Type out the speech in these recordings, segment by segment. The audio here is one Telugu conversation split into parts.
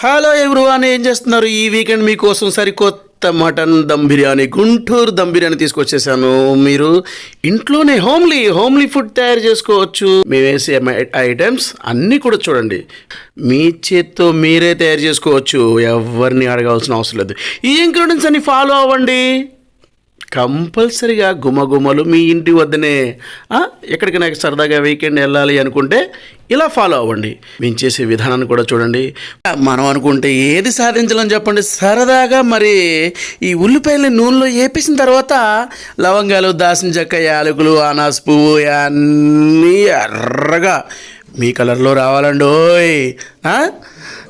హలో ఎవ్రీవాన్ ఏం చేస్తున్నారు? ఈ వీకెండ్ మీకోసం సరికొత్త మటన్ దమ్ బిర్యానీ గుంటూరు దమ్ బిర్యానీ తీసుకొచ్చేసాను. మీరు ఇంట్లోనే హోమ్లీ హోమ్లీ ఫుడ్ తయారు చేసుకోవచ్చు. మేము వేసే ఐటమ్స్ అన్నీ కూడా చూడండి. మీ చేత్తో మీరే తయారు చేసుకోవచ్చు. ఎవరిని అడగాల్సిన అవసరం లేదు. ఈ ఇంగ్రీడియంట్స్ అన్ని ఫాలో అవ్వండి. కంపల్సరిగా గుమగుమలు మీ ఇంటి వద్దనే. ఎక్కడికి నాకు సరదాగా వీకెండ్ వెళ్ళాలి అనుకుంటే ఇలా ఫాలో అవ్వండి. మేము చేసే విధానాన్ని కూడా చూడండి. మనం అనుకుంటే ఏది సాధించాలని చెప్పండి. సరదాగా మరి ఈ ఉల్లిపాయలని నూనెలో వేపేసిన తర్వాత లవంగాలు దాసిన చెక్క యాలకులు అనాస్ పువ్వు అన్నీ ఎర్రగా మీ కలర్లో రావాలండి. ఓయ్!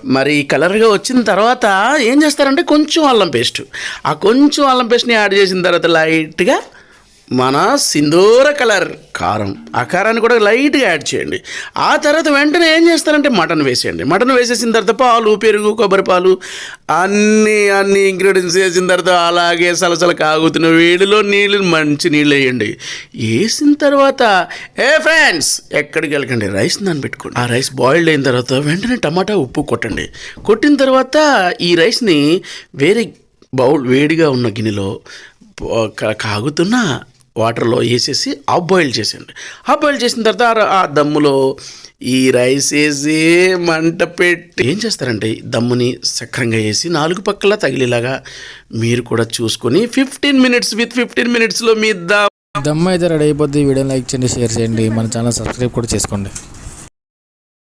మరి ఈ కలర్గా వచ్చిన తర్వాత ఏం చేస్తారంటే కొంచెం అల్లం పేస్ట్. ఆ కొంచెం అల్లం పేస్ట్ని యాడ్ చేసిన తర్వాత లైట్గా మన సింధూర కలర్ కారం. ఆ కారాన్ని కూడా లైట్గా యాడ్ చేయండి. ఆ తర్వాత వెంటనే ఏం చేస్తారంటే మటన్ వేసేయండి. మటన్ వేసేసిన తర్వాత పాలు పెరుగు కొబ్బరి పాలు అన్నీ అన్ని ఇంగ్రీడియంట్స్ వేసిన తర్వాత అలాగే సలసల కాగుతున్న వేడిలో నీళ్ళు మంచి నీళ్ళు వేయండి. వేసిన తర్వాత ఏ ఫ్రెండ్స్ ఎక్కడికి వెళ్ళకండి. రైస్ నాన్న పెట్టుకోండి. ఆ రైస్ బాయిల్డ్ అయిన తర్వాత వెంటనే టమాటా ఉప్పు కొట్టండి. కొట్టిన తర్వాత ఈ రైస్ని వేరే బౌల్ వేడిగా ఉన్న గిన్నెలో కాగుతున్న వాటర్లో వేసేసి హాఫ్ బాయిల్ చేసేయండి. హాఫ్ బాయిల్ చేసిన తర్వాత ఆ- దమ్ములో ఈ రైస్ వేసి మంట పెట్టి ఏం చేస్తారంటే ఈ దమ్ముని సక్రంగా వేసి నాలుగు పక్కల తగిలేలాగా మీరు కూడా చూసుకొని ఫిఫ్టీన్ మినిట్స్ విత్ ఫిఫ్టీన్ మినిట్స్లో మీ దమ్ దమ్ అయితే రెడీ అయిపోద్ది. వీడియో లైక్ చేయండి షేర్ చేయండి. మన ఛానల్ సబ్స్క్రైబ్ కూడా చేసుకోండి.